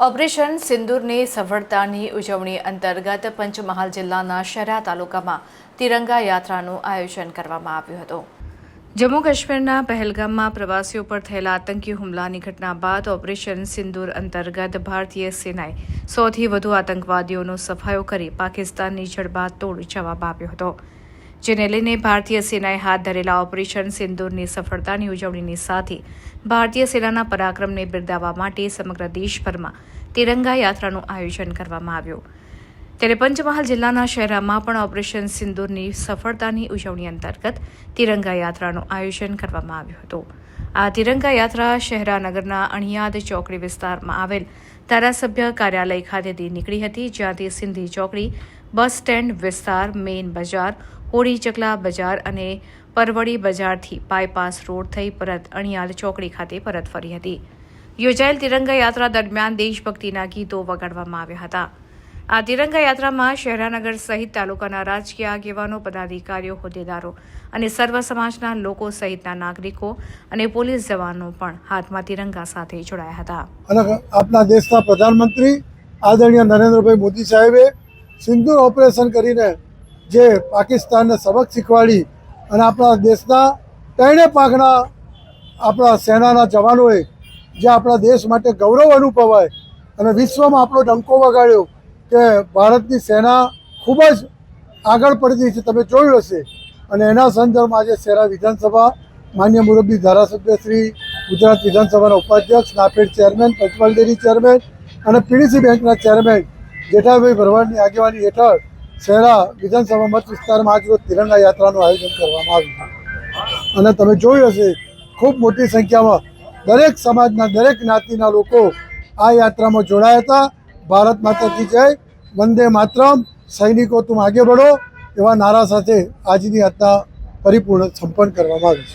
Operation સિંદૂરની સફળતાની ઉજવણી અંતર્ગત પંચમહાલ જિલ્લાના શહેરા તાલુકામાં તિરંગા યાત્રાનું આયોજન કરવામાં આવ્યું હતું. જમ્મુ કાશ્મીરના પહેલગામમાં પ્રવાસીઓ પર થયેલા આતંકી હુમલાની ઘટના બાદ ઓપરેશન સિંદૂર અંતર્ગત ભારતીય સેનાએ સૌથી વધુ આતંકવાદીઓનો સફાયો કરી પાકિસ્તાનની જડબાતોડ જવાબ આપ્યો હતો. જેને લઈને ભારતીય સેનાએ હાથ ધરેલા ઓપરેશન સિંદૂરની સફળતાની ઉજવણીની સાથે ભારતીય સેનાના પરાક્રમને બિરદાવવા માટે સમગ્ર દેશભરમાં તિરંગા યાત્રાનું આયોજન કરવામાં આવ્યું. ત્યારે પંચમહાલ જિલ્લાના શહેરામાં પણ ઓપરેશન સિંદૂરની સફળતાની ઉજવણી અંતર્ગત તિરંગા યાત્રાનું આયોજન કરવામાં આવ્યું હતું. આ તિરંગા યાત્રા શહેરાનગરના અણિયાદ ચોકડી વિસ્તારમાં આવેલ ધારાસભ્ય કાર્યાલય ખાતેથી નીકળી હતી, જ્યાંથી સિંધી ચોકડી, બસ સ્ટેન્ડ વિસ્તાર, મેઇન બજાર હોળી ચકલા બજાર અને પરવડી બજારથી બાયપાસ રોડ થઈ પરત અણિયાદ ચોકડી ખાતે પરત ફરી હતી. યોજાયેલ તિરંગા યાત્રા દરમિયાન દેશભક્તિના ગીતો વગાડવામાં આવ્યા હતા. આ તિરંગા યાત્રામાં શહેરાનગર સહિત તાલુકાના રાજકીય આગેવાનો, પદાધિકારીઓ, હોદ્દેદારો અને સર્વ સમાજના લોકો સહિતના નાગરિકો અને પોલીસ જવાનો પણ હાથમાં તિરંગા સાથે જોડાયા હતા. અને આપણા દેશના પ્રધાનમંત્રી આદરણીય નરેન્દ્રભાઈ મોદી સાહેબે સિંદૂર ઓપરેશન કરીને જે પાકિસ્તાનને સબક શીખવાડી અને આપણા દેશના ત્રણે પાકના આપણા સેનાના જવાનોએ જે આપણા દેશ માટે ગૌરવ અનુભવાય અને વિશ્વમાં આપણો ડંકો વગાડ્યો કે ભારતની સેના ખૂબ જ આગળ પડતી છે. તમે જોયું હશે. અને એના સંદર્ભમાં આજે શેરા વિધાનસભા માન્ય મુરબ્બી ધારાસભ્ય શ્રી ગુજરાત વિધાનસભાના ઉપાધ્યક્ષ, NAFED chairman, Panchmahal dairy chairman અને પીડીસી બેંકના ચેરમેન જેઠાભાઈ ભરવાડની આગેવાની હેઠળ શહેરા વિધાનસભા મત વિસ્તારમાં આજરોજ તિરંગા યાત્રાનું આયોજન કરવામાં આવ્યું અને તમે જોયું હશે, ખૂબ મોટી સંખ્યામાં દરેક સમાજના દરેક જ્ઞાતિના લોકો આ યાત્રામાં જોડાયા હતા. ભારત માતા કી જય, વંદે માતરમ. સૈનિકો તું આગે બઢો. એવા નારા સાથે આજની યાત્રા પરિપૂર્ણ સંપન્ન કરવામાં આવી છે.